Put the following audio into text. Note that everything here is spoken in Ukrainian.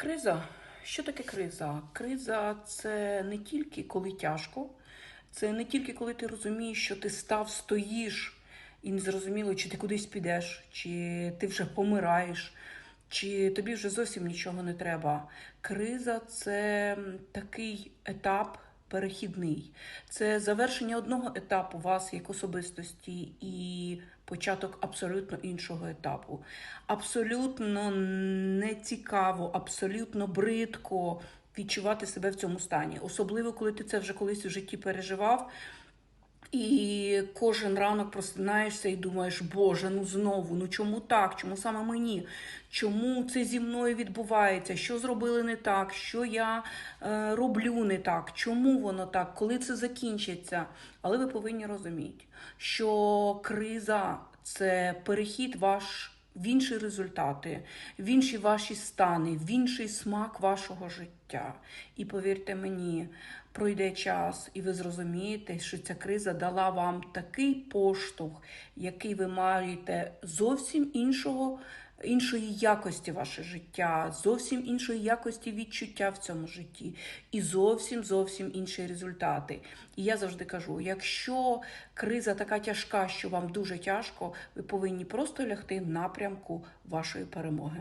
Криза. Що таке криза? Криза це не тільки коли тяжко, це не тільки коли ти розумієш, що ти став, стоїш і не зрозуміло, чи ти кудись підеш, чи ти вже помираєш, чи тобі вже зовсім нічого не треба. Криза це такий етап. Перехідний це завершення одного етапу вас як особистості і початок абсолютно іншого етапу. Абсолютно не цікаво, абсолютно бридко відчувати себе в цьому стані. Особливо, коли ти це вже колись у житті переживав. І кожен ранок просинаєшся і думаєш, Боже, ну знову, ну чому так? Чому саме мені? Чому це зі мною відбувається? Що зробили не так? Що я е, роблю не так? Чому воно так? Коли це закінчиться? Але ви повинні розуміти, що криза це перехід ваш в інші результати, в інші ваші стани, в інший смак вашого життя. І повірте мені, пройде час, і ви зрозумієте, що ця криза дала вам такий поштовх, який ви маєте зовсім іншого. Іншої якості ваше життя, зовсім іншої якості відчуття в цьому житті, і зовсім зовсім інші результати. І я завжди кажу: якщо криза така тяжка, що вам дуже тяжко, ви повинні просто лягти напрямку вашої перемоги.